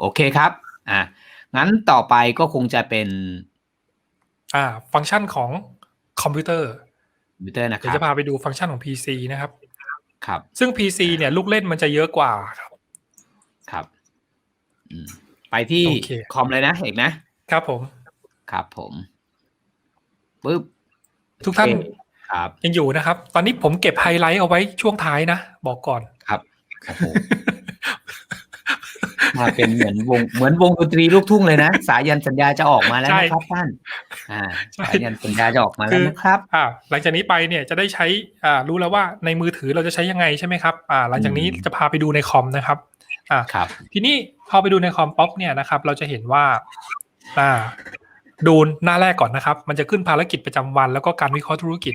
โอเคครับ อะ งั้นต่อไปก็คงจะเป็น อ่า ฟังก์ชันของคอมพิวเตอร์ คอมพิวเตอร์นะคเดี๋ยวรับจะพาไปดูฟังก์ชันของ PC นะครับ ครับ ซึ่ง PC เนี่ยลูกเล่นมันจะเยอะกว่าครับ ครับอืมไปที่โอเคคอมเลยนะเอกนะ ครับผม ครับผมปึ๊บ ทุกท่านโอเคครับยังอยู่นะครับ ตอนนี้ผมเก็บไฮไลท์เอาไว้ช่วงท้ายนะ บอกก่อน ครับโอ้โห มาเป็นเหมือนวงเหมือนวงดนตรีลูกทุ่งเลยนะสายันสัญญาจะออกมาแล้วใช่นะครับท่านอ่าใช่สายันสัญญาจะออกมาแล้วนะครับอ่าหลังจากนี้ไปเนี่ยจะได้ใช้อ่ารู้แล้วว่าในมือถือเราจะใช้ยังไงใช่ไหมครับอ่าหลังจากนี้อืมจะพาไปดูในคอมนะครับอ่าครับ ทีนี้พอไปดูในคอมป๊อกเนี่ยนะครับ เราจะเห็นว่าอ่าดูหน้าแรกก่อนนะครับ มันจะขึ้นภารกิจประจำวันแล้วก็การวิเคราะห์ธุรกิจ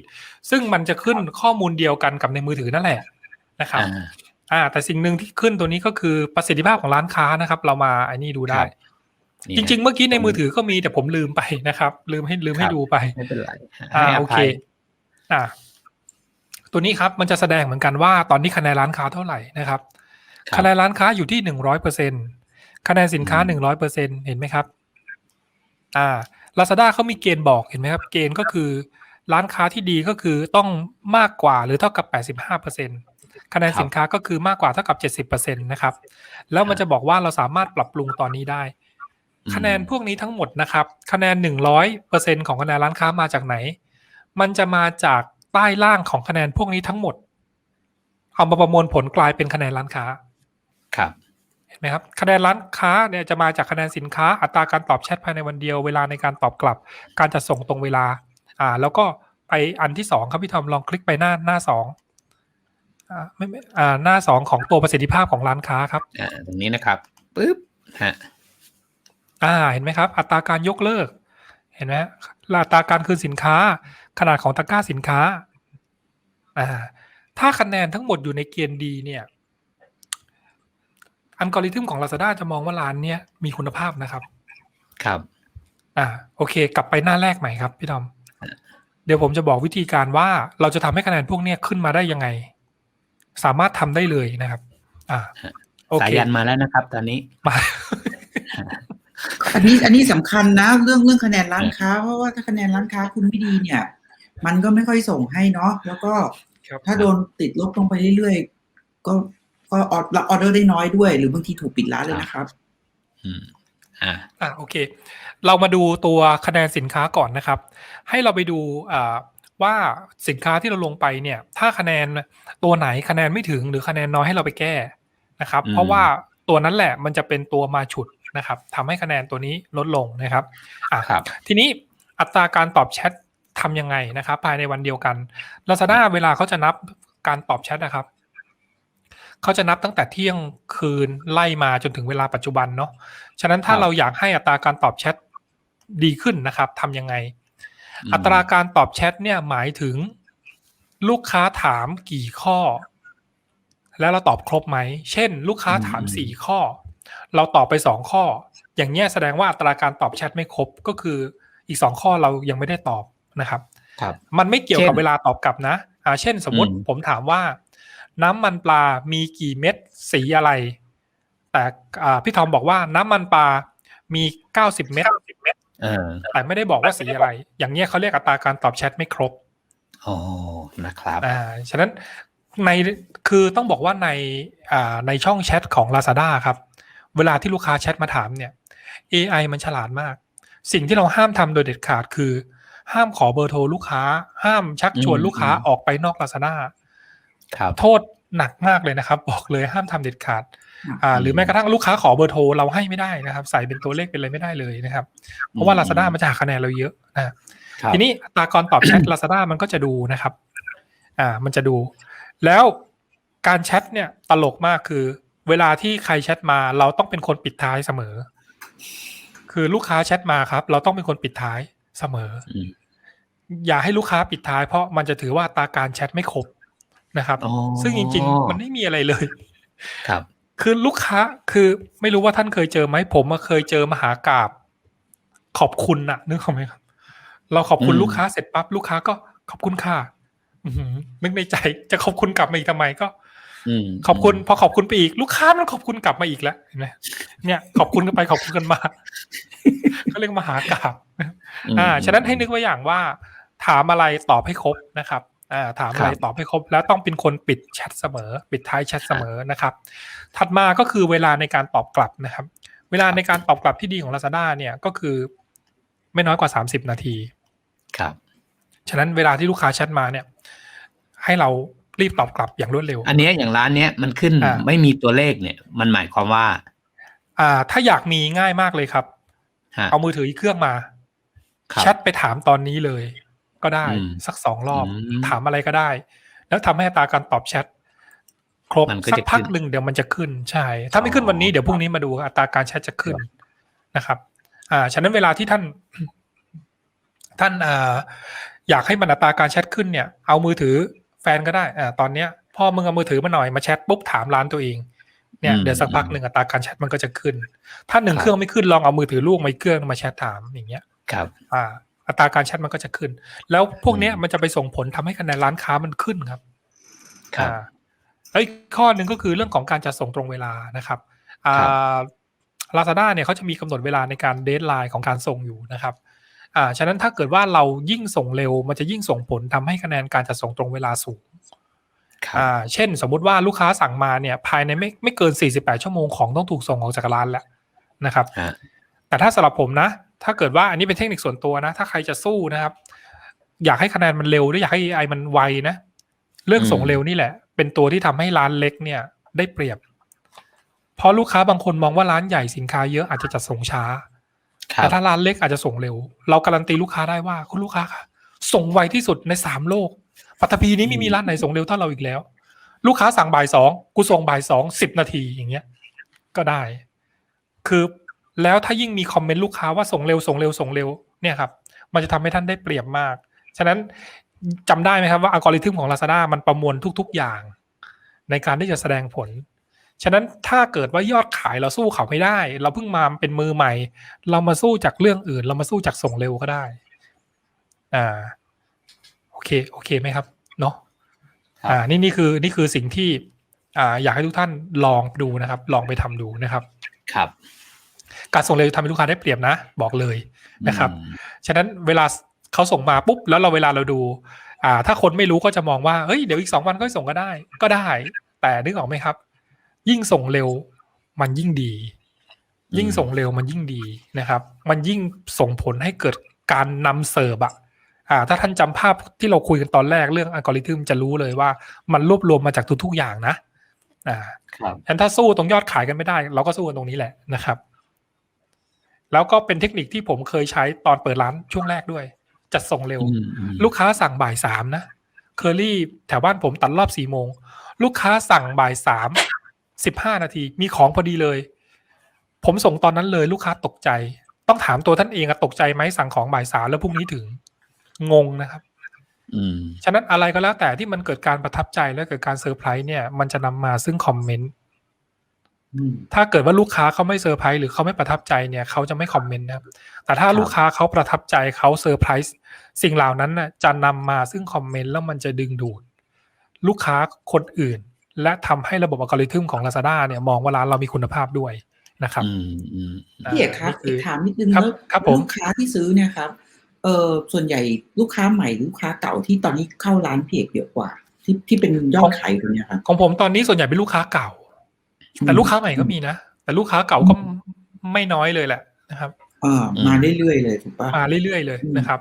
ซึ่งมันจะขึ้นข้อมูลเดียวกันกับในมือถือนั่นแหละนะครับ อ่าอ่า แต่สิ่งหนึ่งที่ขึ้นตัวนี้ก็คือประสิทธิภาพของร้านค้านะครับ เรามาไอ้นี่ดูได้นี่จริง ๆ เมื่อกี้ในผมมือถือก็มีแต่ผมลืมไปนะครับ ลืมให้ลืมให้ครับดูไปไม่เป็นไรอ่าให้โอเคภัยอ่า ตัวนี้ครับมันจะแสดงเหมือนกันว่าตอนนี้คะแนนร้านค้าเท่าไหร่นะครับรับคะแนนร้านค้าอยู่ที่หนึ่งร้อยเปอร์เซ็นคะแนนสินค้าอืมหนึ่งร้อยเปอร์เซ็นเห็นไหมครับ อ่า Lazada เขามีเกณฑ์บอกเห็นไหมครับ เกณฑ์ก็คือ ร้านค้าที่ดีก็คือต้องมากกว่าหรือเท่ากับแปดสิบห้าเปอร์เซ็นคะแนนสินค้าก็คือมากกว่าเท่ากับเจ็ดสิบเปอร์เซ็นตนะครับ แล้วมันจะบอกว่าเราสามารถปรับปรุงตอนนี้ได้อืมคะแนนพวกนี้ทั้งหมดนะครับ คะแนนหนึ่งร้อยเปอร์เซ็นของคะแนนร้านค้ามาจากไหน มันจะมาจากใต้ล่างของคะแนนพวกนี้ทั้งหมด เอามาประมวลผลกลายเป็นคะแนนร้านค้า ครับเห็นไหมครับคะแนนร้านค้าเนี่ยจะมาจากคะแนนสินค้าอัตราการตอบแชทภายในวันเดียวเวลาในการตอบกลับ การจัดส่งตรงเวลา อ่า แล้วก็ไปอันที่สองครับพี่ทอมลองคลิกไปหน้าหน้าสองอ่าไม่ไม่อ่าหน้าสองของตัวประสิทธิภาพของร้านค้าครับอ่าตรงนี้นะครับปึ๊บฮะอ่าเห็นไหมครับ อัตราการยกเลิก เห็นไหมฮะอัตราการคืนสินค้า ขนาดของตะกร้าสินค้าอ่าถ้าคะแนนทั้งหมดอยู่ในเกณฑ์ดีเนี่ยอัลกอริทึมของ Lazada จะมองว่าร้านเนี้ยมีคุณภาพนะครับ ครับ อ่า โอเค กลับไปหน้าแรกใหม่ครับ พี่ทอม เดี๋ยวผมจะบอกวิธีการว่าเราจะทำให้คะแนนพวกเนี้ยขึ้นมาได้ยังไง สามารถทำได้เลยนะครับ อ่าโอสาเคยันมาแล้วนะครับ ตอนนี้มาอันนี้อันนี้สำคัญนะ เรื่องเรื่องคะแนนร้านค้า เพราะว่าถ้าคะแนนร้านค้าคุณไม่ดีเนี่ย มันก็ไม่ค่อยส่งให้เนาะแล้วก็ครับถ้าโดนติดลบลงไปเรื่อยๆก็ก็ออดรับออเดอร์ได้น้อยด้วย หรือบางทีถูกปิดร้านเลยนะครับ อืมอ่าอะโอเค เรามาดูตัวคะแนนสินค้าก่อนนะครับ ให้เราไปดูอ่าว่าสินค้าที่เราลงไปเนี่ย ถ้าคะแนนตัวไหนคะแนนไม่ถึงหรือคะแนนน้อยให้เราไปแก้นะครับอืมเพราะว่าตัวนั้นแหละมันจะเป็นตัวมาฉุดนะครับทำให้คะแนนตัวนี้ลดลงนะครับอะครับ ทีนี้อัตราการตอบแชททำยังไงนะครับ ภายในวันเดียวกัน Lazada เวลาเขาจะนับการตอบแชทนะครับเขาจะนับตั้งแต่เที่ยงคืนไล่มาจนถึงเวลาปัจจุบันเนาะฉะนั้นถ้าครับเราอยากให้อัตราการตอบแชท ดีขึ้นนะครับทำยังไงอืมอัตราการตอบแชทเนี่ยหมายถึงลูกค้าถามกี่ข้อ แล้วเราตอบครบไหม เช่น ลูกค้าถามสี่ข้อ เราตอบไปสองข้อ อย่างเงี้ยแสดงว่าอัตราการตอบแชทไม่ครบก็คืออีกสองข้อเรายังไม่ได้ตอบนะครับครับ มันไม่เกี่ยวกับเช่นเวลาตอบกลับนะอ่าเช่น สมมติอืมผมถามว่า น้ำมันปลามีกี่เม็ดสีอะไร แต่อ่าพี่ทอมบอกว่าน้ำมันปลามีเก้าสิบเม็ดเออ แต่ไม่ได้บอกว่าสีอะไร อย่างเงี้ยเขาเรียกอัตราการตอบแชทไม่ครบอ๋อนะครับอ่าฉะนั้นในคือต้องบอกว่าในอ่าในช่องแชทของ Lazada ครับ เวลาที่ลูกค้าแชทมาถามเนี่ย AI มันฉลาดมาก สิ่งที่เราห้ามทำโดยเด็ดขาดคือ ห้ามขอเบอร์โทรลูกค้า ห้ามชักชวนอืมลูกค้าอืมออกไปนอก Lazada ครับโทษหนักมากเลยนะครับ บอกเลยห้ามทำเด็ดขาด อ่าอืมหรือแม้กระทั่งลูกค้าขอเบอร์โทรเราให้ไม่ได้นะครับ ใส่เป็นตัวเลขเป็นอะไรไม่ได้เลยนะครับ เพราะว่า Lazada มันจะหักคะแนนเราเยอะนะครับทีนี้อัตรากรตอบแชท Lazada มันก็จะดูนะครับ อ่ามันจะดู แล้วการแชทเนี่ยตลกมากคือ เวลาที่ใครแชทมาเราต้องเป็นคนปิดท้ายเสมอ คือลูกค้าแชทมาครับ เราต้องเป็นคนปิดท้ายเสมออืมอย่าให้ลูกค้าปิดท้าย เพราะมันจะถือว่าอัตราการแชทไม่ครบนะครับอ๋อซึ่งจริง ๆ มันไม่มีอะไรเลย ครับ คือลูกค้าคือไม่รู้ว่าท่านเคยเจอไหมผมมาเคยเจอมหากราบ ขอบคุณน่ะ นึกออกไหมครับ เราขอบคุณอืมลูกค้าเสร็จปั๊บลูกค้าก็ขอบคุณค่ะอื้อหือนึกในใจจะขอบคุณกลับมาอีกทำไมก็อืมขอบคุณพอขอบคุณไปอีก ลูกค้ามันขอบคุณกลับมาอีกแล้วเห็นไหมเนี่ย ขอบคุณกันไปขอบคุณกันมาเขาเรียกมหากราบมอ่า ฉะนั้นให้นึกไว้อย่างว่า ถามอะไรตอบให้ครบนะครับ อ่าถามอะไรครับตอบให้ครบ แล้วต้องเป็นคนปิดแชทเสมอ ปิดท้ายแชทเสมอนะครับ ถัดมาก็คือเวลาในการตอบกลับนะครับ เวลาในการตอบกลับที่ดีของ Lazada เนี่ยก็คือไม่น้อยกว่า 30 นาที ครับ ฉะนั้นเวลาที่ลูกค้าแชทมาเนี่ย ให้เรารีบตอบกลับอย่างรวดเร็ว อันเนี้ยอย่างร้านเนี้ยมันขึ้นอ่าไม่มีตัวเลขเนี่ย มันหมายความว่า อ่า ถ้าอยากมีง่ายมากเลยครับฮะเอามือถืออีกเครื่องมาครับแชทไปถามตอนนี้เลย ก็ได้อืมสักสองรอบอืมถามอะไรก็ได้ แล้วทำให้อัตราการตอบแชทครบมันก็สักจะพักขึ้นหนึ่งเดี๋ยวมันจะขึ้นใช่ ถ้าไม่ขึ้นวันนี้อ๋อเดี๋ยวพรุ่งนี้มาดูอัตราการแชทจะขึ้นนะครับ อ่าฉะนั้นเวลาที่ท่าน ท่านอ่าอยากให้มันอัตราการแชทขึ้นเนี่ย เอามือถือแฟนก็ได้อ่าตอนเนี้ยพ่อมึงเอามือถือมาหน่อยมาแชทปุ๊บถามร้านตัวเองเนี่ยอืมเดี๋ยวสักพักหนึ่งอัตราการแชทมันก็จะขึ้น ถ้าหนึ่งครับเครื่องไม่ขึ้นลองเอามือถือลูกมาอีกเครื่องมาแชทถามอย่างเงี้ย ครับ อ่า อัตราการแชทมันก็จะขึ้น แล้วพวกเนี้ยอืมมันจะไปส่งผลทำให้คะแนนร้านค้ามันขึ้นครับครับอ่าแล้วอีกข้อหนึ่งก็คือเรื่องของการจัดส่งตรงเวลานะครับอ่ครับาลาซาด้าเนี่ยเขาจะมีกำหนดเวลาในการเดทไลน์ของการส่งอยู่นะครับอ่าฉะนั้นถ้าเกิดว่าเรายิ่งส่งเร็ว มันจะยิ่งส่งผลทำให้คะแนนการจัดส่งตรงเวลาสูงครับอ่าเช่น สมมุติว่าลูกค้าสั่งมาเนี่ย ภายในไม่ไม่เกิน 48 ชั่วโมงของต้องถูกส่งออกจากร้านแล้วนะครับฮะแต่ถ้าสำหรับผมนะ ถ้าเกิดว่าอันนี้เป็นเทคนิคส่วนตัวนะ ถ้าใครจะสู้นะครับ อยากให้คะแนนมันเร็วหรืออยากให้ AI มันไวนะเรื่องส่งเร็วนี่แหละ เป็นตัวที่ทำให้ร้านเล็กเนี่ย ได้เปรียบ เพราะลูกค้าบางคนมองว่าร้านใหญ่สินค้าเยอะอาจจะจัดส่งช้าครัแต่บถ้าร้านเล็กอาจจะส่งเร็ว เราการันตีลูกค้าได้ว่าคุณลูกค้าค่ะส่งไวที่สุดในสามโลกปัตตภีนี้ไม่มีร้านไหนส่งเร็วเท่าเราอีกแล้ว ลูกค้าสั่งบ่ายสองกูส่งบ่ายสองสิบนาทีอย่างเงี้ย ก็ได้ คือ แล้วถ้ายิ่งมีคอมเมนต์ลูกค้าว่าส่งเร็วส่งเร็วส่งเร็วเนี่ยครับมันจะทำให้ท่านได้เปรียบมาก ฉะนั้นจำได้ไหมครับว่าอัลกอริทึมของ Lazada มันประมวลทุก ๆ อย่าง ในการที่จะแสดงผล ฉะนั้นถ้าเกิดว่ายอดขายเราสู้เขาไม่ได้ เราเพิ่งมาเป็นมือใหม่ เรามาสู้จากเรื่องอื่น เรามาสู้จากส่งเร็วก็ได้ อ่า โอเค โอเคไหมครับ เนาะครับอ่า นี่นี่คือ นี่คือสิ่งที่ อ่า อยากให้ทุกท่านลองดูนะครับ ลองไปทำดูนะครับ ครับ การส่งเร็วทำให้ลูกค้าได้เปรียบนะ บอกเลยนะครับอืมฉะนั้นเวลาเขาส่งมาปุ๊บแล้วเราเวลาเราดูอ่าถ้าคนไม่รู้ก็จะมองว่าเฮ้ยเดี๋ยวอีกสองวันก็ส่งก็ได้ ก็ได้ แต่นึกออกไหมครับ ยิ่งส่งเร็วมันยิ่งดี ยิ่งส่งเร็วมันยิ่งดีนะครับ มันยิ่งส่งผลให้เกิดการนำเสิร์ฟอะอ่าถ้าท่านจำภาพที่เราคุยกันตอนแรกเรื่องอัลกอริทึมจะรู้เลยว่ามันรวบรวมมาจากทุกๆอย่างนะอ่าครับฉะนั้นถ้าสู้ตรงยอดขายกันไม่ได้ เราก็สู้กันตรงนี้แหละนะครับ แล้วก็เป็นเทคนิคที่ผมเคยใช้ตอนเปิดร้านช่วงแรกด้วย จัดส่งเร็วอืมอืมลูกค้าสั่งบ่ายสามนะเคอรี่แถวบ้านผมตัดรอบสี่โมง ลูกค้าสั่งบ่ายสามสิบห้านาที มีของพอดีเลย ผมส่งตอนนั้นเลยลูกค้าตกใจ ต้องถามตัวท่านเองอะตกใจไหมสั่งของบ่ายสามแล้วพรุ่งนี้ถึง งงนะครับอืมฉะนั้นอะไรก็แล้วแต่ที่มันเกิดการประทับใจและเกิดการเซอร์ไพรส์เนี่ย มันจะนำมาซึ่งคอมเมนต์อืม ถ้าเกิดว่าลูกค้าเขาไม่เซอร์ไพรส์หรือเขาไม่ประทับใจเนี่ยเขาจะไม่คอมเมนต์นะครับแต่ถ้าครับลูกค้าเขาประทับใจเขาเซอร์ไพรส์สิ่งเหล่านั้นน่ะจะนำมาซึ่งคอมเมนต์แล้วมันจะดึงดูด ลูกค้าคนอื่น และทำให้ระบบอัลกอริทึมของ Lazada เนี่ยมองว่าร้านเรามีคุณภาพด้วยนะครับอืมอืมพี่เอกครับนี่คือถามนิดนึงครับแล้วครับผมลูกค้าที่ซื้อเนี่ยครับเออส่วนใหญ่ลูกค้าใหม่หรือลูกค้าเก่าที่ตอนนี้เข้าร้านพี่เอกเยอะกว่า ที่ที่เป็นยอดขายตรงเนี้ยครับของผมตอนนี้ส่วนใหญ่เป็นลูกค้าเก่า แต่ลูกค้าใหม่ก็มีนะ แต่ลูกค้าเก่าก็ไม่น้อยเลยแหละนะครับอ่ามาเรื่อยๆเลยถูกปะมาเรื่อยๆเลยอืมนะครับ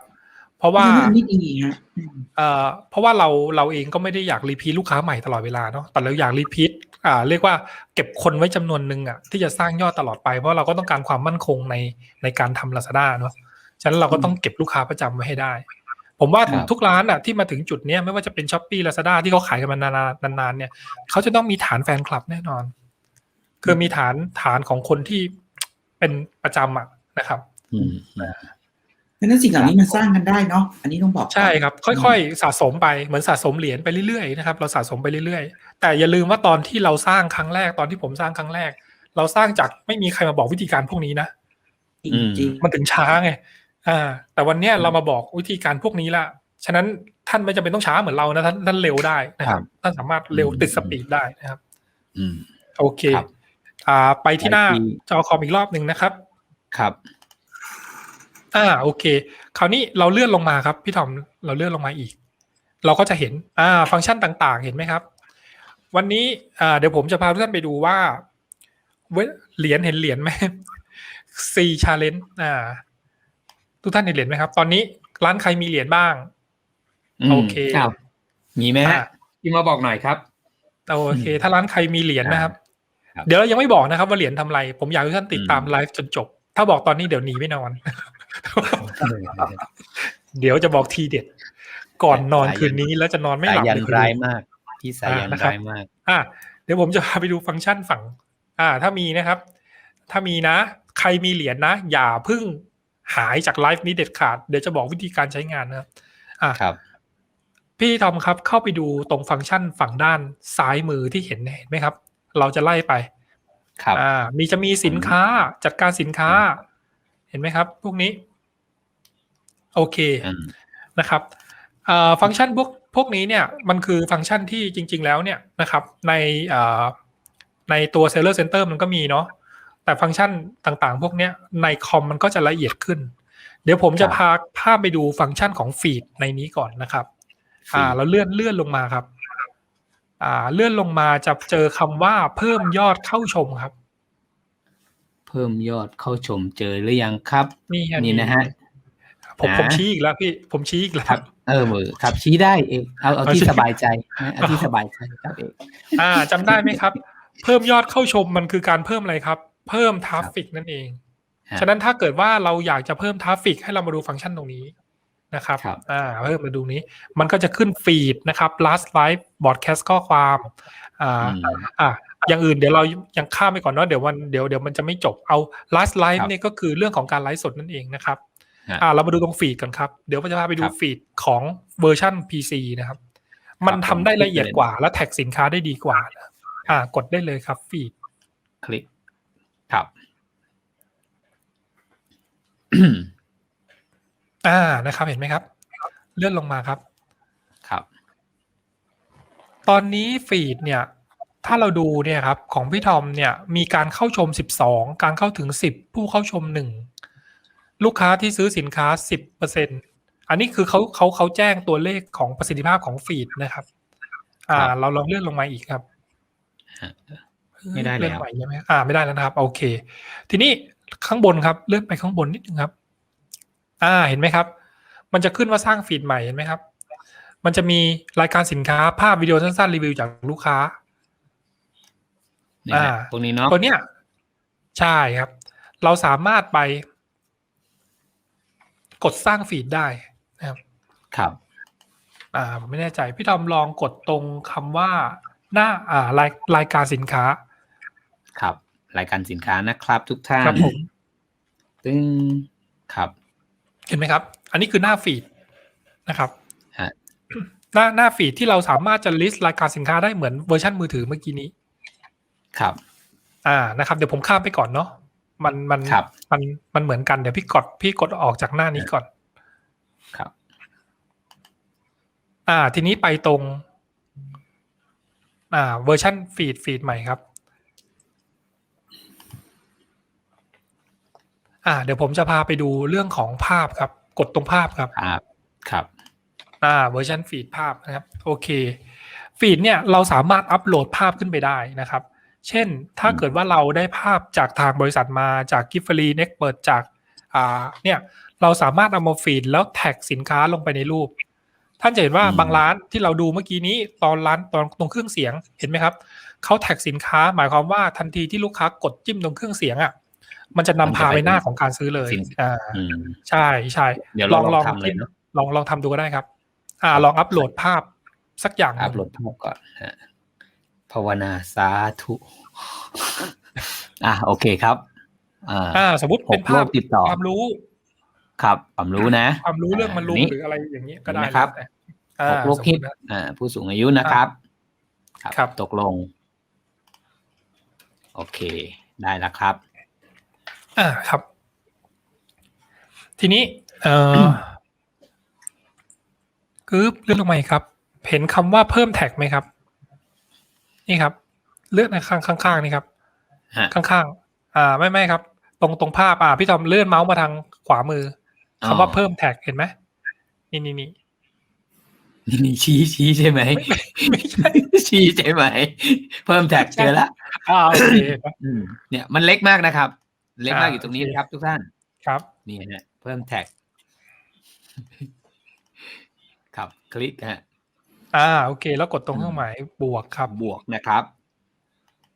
เพราะว่าอันนี้ดีฮะอืมเอ่อเพราะว่าเราเราเองก็ไม่ได้อยากรีพีทลูกค้าใหม่ตลอดเวลาเนาะแต่เราอยากรีพีทอ่า เรียกว่าเก็บคนไว้จำนวนหนึ่งอะที่จะสร้างยอดตลอดไป เพราะเราก็ต้องการความมั่นคงในในการทำ Lazada เนาะฉะนั้นเราก็ต้องเก็บลูกค้าประจำไว้ให้ได้ ผมว่าครับทุกร้านอะที่มาถึงจุดเนี้ยไม่ว่าจะเป็นช้อปปี้ลาซาด้าที่เขาขายกันมานานๆนานๆเนี่ยเขาจะต้องมีฐานแฟนคลับแน่นอน คือมีฐานฐานของคนที่เป็นประจำอะนะครับอืมอืมเพราะฉะนั้นสิ่งเหล่านี้มันสร้างกันได้เนาะอันนี้ต้องบอกก่อนใช่ครับ ค่อยๆ สะสมไปเหมือนสะสมเหรียญไปเรื่อยๆนะครับเราสะสมไปเรื่อยๆ แต่อย่าลืมว่าตอนที่เราสร้างครั้งแรกตอนที่ผมสร้างครั้งแรก เราสร้างจากไม่มีใครมาบอกวิธีการพวกนี้นะจริงๆมันถึงช้าไงอ่า แต่วันเนี้ยเรามาบอกวิธีการพวกนี้ละฉะนั้นท่านไม่จำเป็นต้องช้าเหมือนเรานะท่านท่านเร็วได้นะครับ ท่านสามารถเร็วติดสปีดได้นะครับ อืมโอเคครับ อ่าไปที่หน้าไปที่จอคอมอีกรอบหนึ่งนะครับ ครับ อ่าโอเค คราวนี้เราเลื่อนลงมาครับ พี่ทอมเราเลื่อนลงมาอีก เราก็จะเห็นอ่าฟังก์ชันต่างๆ เห็นไหมครับ วันนี้อ่าเดี๋ยวผมจะพาทุกท่านไปดูว่าเวเหรียญเห็นเหรียญไหม C challenge อ่า ทุกท่านเห็นเหรียญไหมครับ ตอนนี้ร้านใครมีเหรียญบ้างมโอเคครับมีไหมฮะอ่าพี่มาบอกหน่อยครับ โอเค ถ้าร้านใครมีเหรียญนะครับครับ เดี๋ยวเรายังไม่บอกนะครับว่าเหรียญทำอะไร ผมอยากให้ทุกท่านติดตามอืมไลฟ์จนจบ ถ้าบอกตอนนี้เดี๋ยวหนีไม่นอน เดี๋ยวจะบอกทีเด็ด ก่อนนอนสายันคืนนี้แล้วจะนอนไม่หสาลับยันเลยคืนร้ายนี้มากพี่สายันอ่านะครับร้ายมาก อะเดี๋ยวผมจะพาไปดูฟังก์ชันฝั่ง อ่า ถ้ามีนะครับ ถ้ามีนะ ใครมีเหรียญนะ อย่าเพึ่งหายจากไลฟ์นี้เด็ดขาด เดี๋ยวจะบอกวิธีการใช้งานนะครับอะครับพี่ทอมครับเข้าไปดูตรงฟังก์ชันฝั่งด้านซ้ายมือที่เห็นเห็นไหมครับ เราจะไล่ไป ครับอ่า มีจะมีสินค้าจัดการสินค้า เห็นไหมครับ พวกนี้ โอเคอืมนะครับเอ่อฟังก์ชันพวกพวกนี้เนี่ยมันคือฟังก์ชันที่จริง ๆ แล้วเนี่ยนะครับ ในเอ่อในตัว Seller Center มันก็มีเนาะแต่ฟังก์ชันต่างๆ พวกเนี้ยในคอมมันก็จะละเอียดขึ้น เดี๋ยวผมจะพาภาพไปดูฟังก์ชันของฟีดในนี้ก่อนนะครับ อ่าแล้วเลื่อนเลื่อนลงมาครับอ่า เลื่อนลงมาจะเจอคำว่าเพิ่มยอดเข้าชมครับ เพิ่มยอดเข้าชมเจอหรือยังครับ นี่อันี่นะฮะผมนะผมชี้อีกแล้วพี่ผมชี้อีกแล้วครับเออมือครับชี้ได้เองเอาเอาเอาที่ชี้สบายใจนะเอาที่สบายใจครับเองอ่าจำได้ไหมครับ เพิ่มยอดเข้าชมมันคือการเพิ่มอะไรครับ เพิ่มทราฟฟิกนั่นเองฮะฉะนั้นถ้าเกิดว่าเราอยากจะเพิ่มทราฟฟิกให้เรามาดูฟังก์ชันตรงนี้ นะครับครับอ่าเพิ่มมาดูนี้ มันก็จะขึ้นฟีดนะครับ last live broadcast ข้อความอ่าอืมอะอย่างอื่นเดี๋ยวเรายังข้ามไปก่อนเนาะเดี๋ยวมันเดี๋ยวเดี๋ยวมันจะไม่จบเอา last live ครับเนี่ยก็คือเรื่องของการไลฟ์สดนั่นเองนะครับฮะอ่าเรามาดูตรงฟีดกันครับ เดี๋ยวเราจะพาไปดูครับฟีดของเวอร์ชัน PC นะครับ มันทำได้ละเอียดกว่า และแท็กสินค้าได้ดีกว่านะอ่ากดได้เลยครับฟีดคลิกครับ อ่านะครับเห็นไหมครับ เลื่อนลงมาครับ ครับ ตอนนี้ฟีดเนี่ย ถ้าเราดูเนี่ยครับ ของพี่ทอมเนี่ย มีการเข้าชม 12 การเข้าถึง 10 ผู้เข้าชม 1 ลูกค้าที่ซื้อสินค้า 10%อันนี้คือเขาเขาเขาแจ้งตัวเลขของประสิทธิภาพของฟีดนะครับ อ่าครับเราลองเลื่อนลงมาอีกครับฮะไม่ได้แล้วเลื่อนไปใช่ไหมอ่า ไม่ได้แล้วนะครับ โอเค ทีนี้ข้างบนครับ เลื่อนไปข้างบนนิดนึงครับ อ่าเห็นไหมครับ มันจะขึ้นว่าสร้างฟีดใหม่เห็นไหมครับ มันจะมีรายการสินค้าภาพวิดีโอสั้นๆรีวิวจากลูกค้านี่ฮะอ่าตรงนี้เนาะตัวเนี้ยใช่ครับ เราสามารถไป กดสร้างฟีดได้นะครับ ครับ อ่าผมไม่แน่ใจ พี่ทอมลองกดตรงคำว่า หน้าอ่ารายรายการสินค้า ครับ รายการสินค้านะครับ ทุกท่านครับผมตึ้งครับ เห็นไหมครับ อันนี้คือหน้าฟีดนะครับฮะหน้าหน้าฟีดที่เราสามารถจะ list รายการสินค้าได้เหมือนเวอร์ชันมือถือเมื่อกี้นี้ ครับ อ่านะครับ เดี๋ยวผมข้ามไปก่อนเนาะมันมันครับมันมันเหมือนกันเดี๋ยวพี่กดพี่กดออกจากหน้านี้ก่อน ครับ อ่า ทีนี้ไปตรง อ่า เวอร์ชันฟีดฟีดใหม่ครับ อ่า เดี๋ยวผมจะพาไปดูเรื่องของภาพครับ กดตรงภาพครับครับครับ อ่าเวอร์ชันฟีดภาพนะครับ โอเค ฟีดเนี่ยเราสามารถอัปโหลดภาพขึ้นไปได้นะครับ เช่นถ้าเกิดว่าเราได้ภาพจากทางบริษัทมาจากกิฟฟรีเน็กเปิดจากอ่าเนี่ยเราสามารถเอามาฟีดแล้วแท็กสินค้าลงไปในรูป ท่านจะเห็นว่าอืมบางร้านที่เราดูเมื่อกี้นี้ตอนร้านตอนตรงเครื่องเสียงเห็นไหมครับเขาแท็กสินค้าหมายความว่าทันทีที่ลูกค้ากดจิ้มตรงเครื่องเสียงอะ มันจะนำพาไปหน้าของการซื้อเลยสินอ่าอืมใช่ใช่เดี๋ยวเราลองทำเลยเนอะลองลองทำดูก็ได้ครับ อ่า ลองอัปโหลดภาพสักอย่างหอันึ่พงโหลดภาพก่อนฮะภาวนาสาธุ อะโอเคครับอ่าอ่าสมมติเป็นหกโลภาพกติดต่อความรู้ ครับความรู้นะ ความรู้เรื่องมันลุมนี่หรืออะไรอย่างนี้ก็ได้นะครับแล้วแต่อ่าหกโลกสมฮิมุตตินะอ่า ผู้สูงอายุนะครับ ครับ ตกลง โอเค ได้แล้วครับ อ่าครับ ทีนี้ เอ่อคือเลื่อนลงมาอีกครับ เห็นคำว่าเพิ่มแท็กไหมครับ นี่ครับ เลื่อนข้างข้างๆนี่ครับฮะข้างๆ อ่า ไม่ไม่ครับ ตรงตรงภาพ อ่า พี่ทอมเลื่อนเมาส์มาทางขวามือคำว่าเพิ่มแท็กเห็นไหมนี่นี่นี่นี่นี่ชี้ชี้ใช่ไหมไม่ใช่ชี้ใช่ไหม เพิ่มแท็กเจอละอ่าโอเคอืมเนี่ยมันเล็กมากนะครับ เล็กมากอ่าอยู่ตรงนี้โอเคนะครับ ทุกท่านครับ นี่ฮะเพิ่มแท็กครับคลิกฮะอ่าโอเค แล้วกดตรงเครื่องหมายบวกครับบวกนะครับ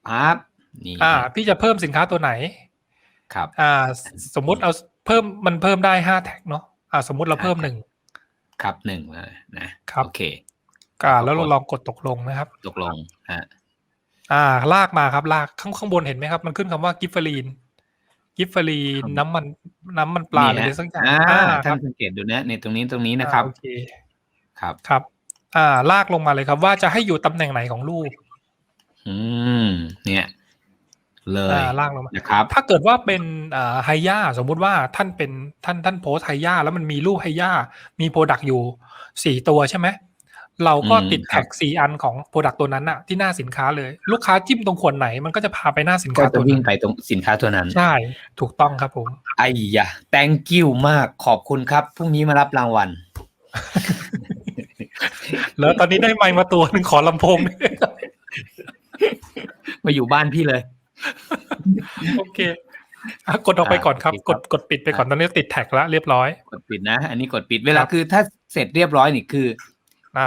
ปั๊บนี่อ่าฮะพี่จะเพิ่มสินค้าตัวไหน ครับ อ่า สมมุติเอาเพิ่มมันเพิ่มได้ห้าแท็กเนาะอ่า สมมุติเราเพิ่มหนึ่งครับหนึ่งมานะครับโอเคอ่าแล้วเราลองกดตกลงนะครับ ตกลงฮะอ่า ลากมาครับลากข้างข้างบนเห็นไหมครับ มันขึ้นคำว่ากิฟเฟอรีน กิฟเฟอรีนครับน้ำมันน้ำมันปลาอะไรนี่ฮะสักอย่างอ่าอ่าคท่ารันบสังเกตดูนะในตรงนี้ตรงนี้นะครับอ่าโอเคครับครับ อ่า ลากลงมาเลยครับ ว่าจะให้อยู่ตำแหน่งไหนของรูป อืม เนี่ย เลยอ่าลากลงมานะครับ ถ้าเกิดว่าเป็นอ่าไฮย่าสมมุติว่าท่านเป็นท่านท่านโพสไฮย่าแล้วมันมีรูปไฮย่ามีโปรดักต์อยู่สี่ตัวใช่ไหม เราก็อืมติดแท็กสี่อันของโปรดักต์ตัวนั้นอะที่หน้าสินค้าเลย ลูกค้าจิ้มตรงขวดไหนมันก็จะพาไปหน้าสินก็ค้าจะตัววิ่งนั้นไปตรงสินค้าตัวนั้น ใช่ ถูกต้องครับผมไอ้ยะ thank you มากขอบคุณครับพรุ่งนี้มารับรางวัล แล้วตอนนี้ได้ไมค์มาตัวหนึ่งขอลำโพงด้วยมาอยู่บ้านพี่เลย โอเคอะกดออกไปก่อนครับอ่าโอเคกครัดบกดปิดไปก่อนตอนนี้ติดแท็กแล้วเรียบร้อย กดปิดนะ อันนี้กดปิดเวลาครับคือถ้าเสร็จเรียบร้อยนี่คืออ่า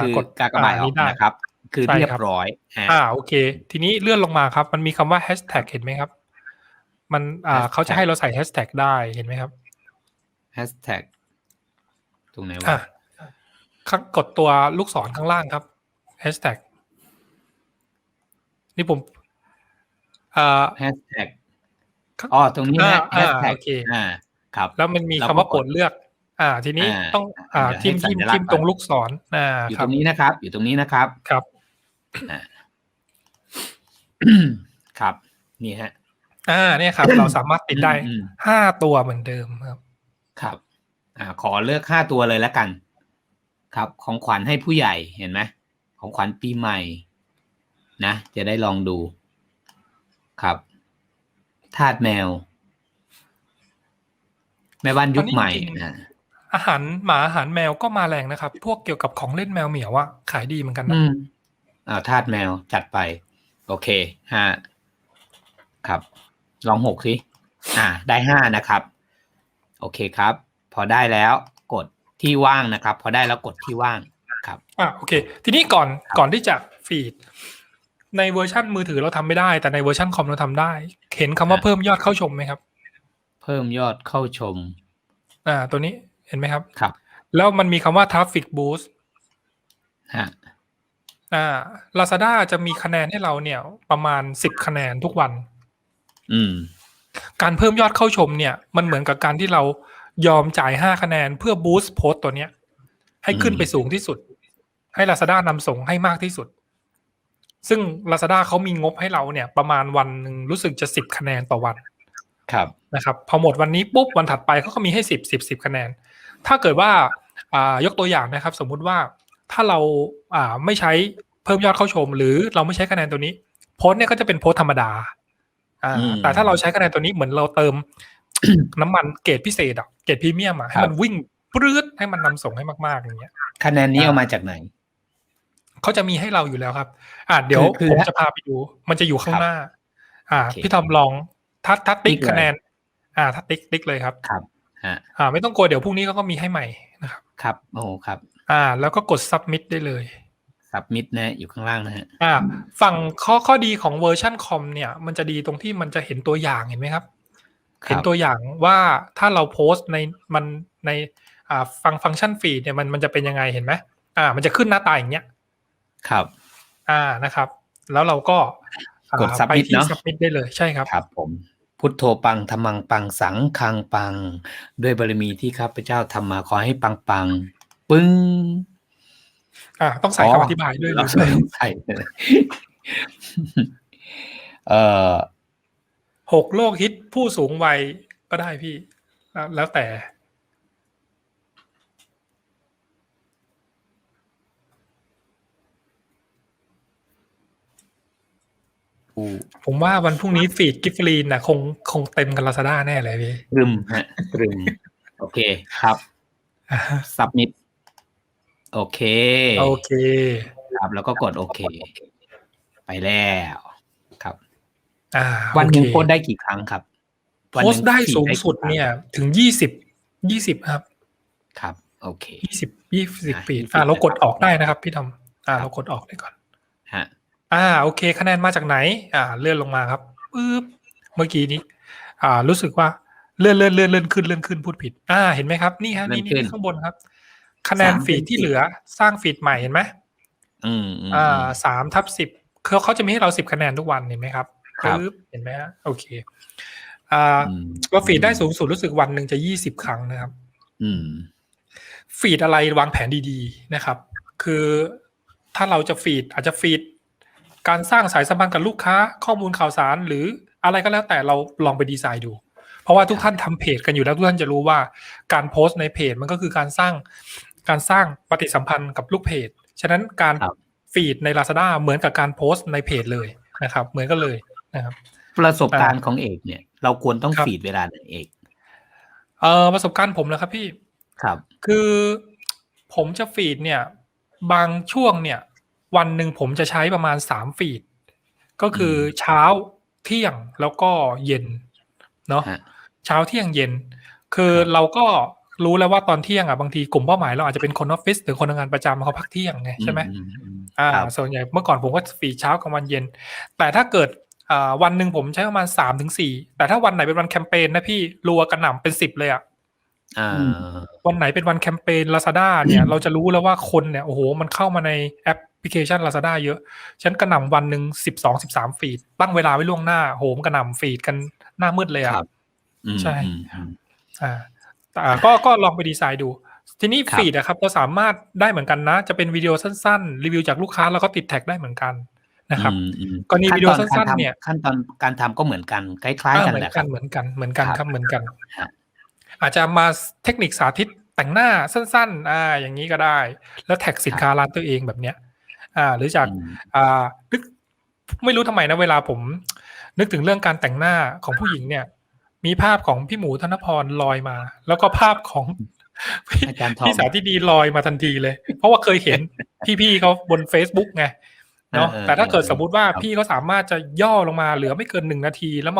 คือกดกากบาทออกได้นะครับ คือใช่ครับเรียบร้อยฮะอ่าโอเค ทีนี้เลื่อนลงมาครับ มันมีคำว่าแฮชแท็กเห็นไหมครับ มันอ่า Hashtag เขาจะให้เราใส่แฮชแท็กได้เห็นไหมครับแฮชแท็กตรงไหนอะวะข้างกดตัวลูกศรข้างล่างครับแฮชแท็กนี่ผมอ่าแฮชแท็กข้างอ๋อตรงนี้นะอ่าแฮชแท็กโอเคอ่าครับ แล้วมันมีเราคำก็ว่ากโปรดเลือก อ่า ทีนี้อ่าต้องอ่าเดี๋ยวทิมให้ทิมสัญลักษณ์ทิมตรงลูกศรอ่าอยู่คตรับรงนี้นะครับ อยู่ตรงนี้นะครับครับอ่าครับ นี่ฮะ อ่า เนี่ยครับ เราสามารถติดได้อืมห้าตัวเหมือนเดิมครับ ครับ อ่า ขอเลือกห้าตัวเลยแล้วกัน ครับ ของขวัญให้ผู้ใหญ่เห็นไหมของขวัญปีใหม่ นะ จะได้ลองดู ครับทาสแมว แม่บ้านยุคใหม่อันนี้จริงๆนะ อาหารหมาอาหารแมวก็มาแรงนะครับ พวกเกี่ยวกับของเล่นแมวเหมียวอะขายดีเหมือนกันนะอืมอ่าทาสแมวจัดไป โอเคห้าครับ ลองหกสิอ่า ได้ห้านะครับ โอเคครับ พอได้แล้วกดที่ว่างนะครับ พอได้แล้วกดที่ว่างครับ อะโอเค ทีนี้ก่อนก่อนที่จะฟีด ในเวอร์ชันมือถือเราทำไม่ได้ แต่ในเวอร์ชันคอมเราทำได้ เห็นคำว่าอะเพิ่มยอดเข้าชมไหมครับ เพิ่มยอดเข้าชม อ่า ตัวนี้ เห็นไหมครับครับ แล้วมันมีคำว่า Traffic Boost ฮะอ่า Lazada จะมีคะแนนให้เราเนี่ย ประมาณสิบคะแนนทุกวัน อืม การเพิ่มยอดเข้าชมเนี่ย มันเหมือนกับการที่เรายอมจ่ายห้าคะแนนเพื่อบูสต์โพสต์ตัวเนี้ย ให้ขึ้นอืมไปสูงที่สุด ให้ Lazada นำส่งให้มากที่สุด ซึ่ง Lazada เขามีงบให้เราเนี่ย ประมาณวันหนึ่งรู้สึกจะสิบคะแนนต่อวัน ครับนะครับ พอหมดวันนี้ปุ๊บวันถัดไปเขาก็มีให้สิบสิบสิบคะแนน ถ้าเกิดว่าอ่ายกตัวอย่างนะครับ สมมุติว่าถ้าเราอ่าไม่ใช้เพิ่มยอดเข้าชม หรือเราไม่ใช้คะแนนตัวนี้โพสต์เนี่ยก็จะเป็นโพสต์ธรรมดาอ่าอืมแต่ถ้าเราใช้คะแนนตัวนี้เหมือนเราเติมน้ำมันเกรดพิเศษอะเกรดพรีเมียมอะให้มันวิ่งปรื้ดให้มันนำส่งให้มากๆอย่างเงี้ย คะแนนนี้อ่าเอามาจากไหนเขาจะมีให้เราอยู่แล้วครับ อ่าเดี๋ยวคือผมคือจะพาไปดู มันจะอยู่ข้างหน้า อ่าโอเคพี่ทอมลองทัดทัดติ๊กติ๊กเลยคะแนน อ่าทัดติ๊กติ๊กเลยครับครับ ฮะอ่า ไม่ต้องกลัวเดี๋ยวพรุ่งนี้เขาก็มีให้ใหม่นะครับ ครับ โอ้ครับ อ่า แล้วก็กด submit ได้เลยซับมิดนะอยู่ข้างล่างนะฮะอ่า ฝั่งข้อข้อดีของเวอร์ชันคอมเนี่ย มันจะดีตรงที่มันจะเห็นตัวอย่างเห็นไหมครับครับ เห็นตัวอย่างว่าถ้าเราโพสต์ในมันในอ่าฟังฟังก์ชันฟีดเนี่ยมันมันจะเป็นยังไงเห็นไหมอ่า มันจะขึ้นหน้าตาอย่างเงี้ย ครับ อ่านะครับ แล้วเราก็อ่ากด submit ไปที่เนอะ submit ได้เลยใช่ครับ ครับผม พุทโธปังธรรมังปังสังคังปัง ด้วยบารมีที่ข้าพเจ้าทำมาขอให้ปังปังปึ้งอ่าต้องใส่อ๋อคำอธิบายด้วยเราเลยใส่เลยเอ่อหกโรคฮิตผู้สูงวัยก็ได้พี่ แล้วแล้วแต่ ผู้ผมว่าวันพรุ่งนี้ฟีดกิฟฟรีนนะคงคงเต็มกันลาซาด้าแน่เลยพี่ตรึมฮะตรึม โอเคครับ submit โอเค โอเค ครับ แล้วก็กดโอเค ไปแล้วครับอ่าวันหนึ่งโอเคโพสต์ได้กี่ครั้งครับโพสต์ได้สูงสุดกี่ครั้เนี่ย ถึงยี่สิบยี่สิบครับ ครับ โอเคยี่สิบยี่สิบอะฟีด20อ่าเรากดออกได้นะครับ พี่ทอมอ่าครับเรากดออกได้ก่อนฮะ อ่า โอเค คะแนนมาจากไหน อ่า เลื่อนลงมาครับปึ๊บเมื่อกี้นี้ อ่า รู้สึกว่าเลื่อนเลื่อนเลื่อนเลื่อนขึ้นเลื่อนขึ้นพูดผิด อ่า เห็นไหมครับ นี่ฮะนี่นี่ข้างบนครับ คะแนนฟีดที่เหลือสร้างฟีดใหม่เห็นไหมอืมอืมอ่าสามทับสิบเขาเขาจะมีให้เราสิบคะแนนทุกวันเห็นไหมครับครับปึ๊บเห็นไหมฮะโอเค อ่าอืมเราฟีดได้สูงสุดรู้สึกวันหนึ่งจะยี่สิบครั้งนะครับ อืม ฟีดอะไรวางแผนดีๆนะครับ คือถ้าเราจะฟีดอาจจะฟีด การสร้างสายสัมพันธ์กับลูกค้า ข้อมูลข่าวสาร หรืออะไรก็แล้วแต่เราลองไปดีไซน์ดู เพราะว่าทุกท่านทำเพจกันอยู่แล้วทุกท่านจะรู้ว่าการโพสต์ในเพจมันก็คือการสร้างการสร้างปฏิสัมพันธ์กับลูกเพจ ฉะนั้นการครับฟีดใน Lazada เหมือนกับการโพสต์ในเพจเลยนะครับ เหมือนกันเลยนะครับ ประสบการณ์ของเอกเนี่ย เราควรต้องครับฟีดเวลาไหนเอกเอ่อประสบการณ์ผมนะครับพี่ครับ คือผมจะฟีดเนี่ย บางช่วงเนี่ย วันหนึ่งผมจะใช้ประมาณสามฟีด ก็คืออเช้าเที่ยงแล้วก็เย็นเนาะฮะเช้าเที่ยงเย็น คือเราก็รู้แล้วว่าตอนเที่ยงอะบางทีกลุ่มเป้าหมายเราอาจจะเป็นคนออฟฟิศหรือคนทำงานประจำเขาพักเที่ยงไงใช่ไหมอือืมอ่าครับส่วนใหญ่เมื่อก่อนผมก็ฟีดเช้ากับวันเย็น แต่ถ้าเกิดอ่าวันหนึ่งผมใช้ประมาณสามถึงสี่แต่ถ้าวันไหนเป็นวันแคมเปญนะพี่รัวกระหน่ำเป็นสิบเลยอะอ่าวันไหนเป็นวันแคมเปญ Lazada เนี่ย เราจะรู้แล้วว่าคนเนี่ยโอ้โหมันเข้ามาในแอป พลิเคชัน Lazada เยอะ ฉันกระหน่ำวันหนึ่งสิบสองสิบสามฟีด ตั้งเวลาไว้ล่วงหน้า โหมนกระหน่ำฟีดกันหน้ามืดเลยคอะรับอืมใช่อืมอืมอ่าแต่ก็ก็ลองไปดีไซน์ดู ทีนี้ครับฟีดอะครับเราสามารถได้เหมือนกันนะ จะเป็นวิดีโอสั้นๆ รีวิวจากลูกค้าแล้วก็ติดแท็กได้เหมือนกันนะครับอืมอืมกรณีวิดีโอขั้ตอสั้นๆการทำเนี่ยขั้นตอนการทำก็เหมือนกันคล้ายอ่าๆกันเหมือแหนละคกัรันบเหมือนกันเหมือนกันครับครับเหมือนกันฮะอาจจะมาเทคนิคสาธิตแต่งหน้าสั้นๆอ่าอย่างนี้ก็ได้ แล้วแท็กสินค้าร้านตัวเองแบบเนี้ย อ่า หรือจากอืมอ่านึกไม่รู้ทำไมนะเวลาผม นึกถึงเรื่องการแต่งหน้าของผู้หญิงเนี่ย มีภาพของพี่หมูธนพรลอยมา แล้วก็ภาพของพี่อาจารย์ทอมพี่สาวที่ดีลอยมาทันทีเลย เพราะว่าเคยเห็นพี่ๆเขาบน Facebook ไงเนาะเออเออแต่ถ้าเกิดสมมุติว่าครับพี่เขาสามารถจะย่อลงมาเหลือไม่เกินหนึ่งนาที แล้วมา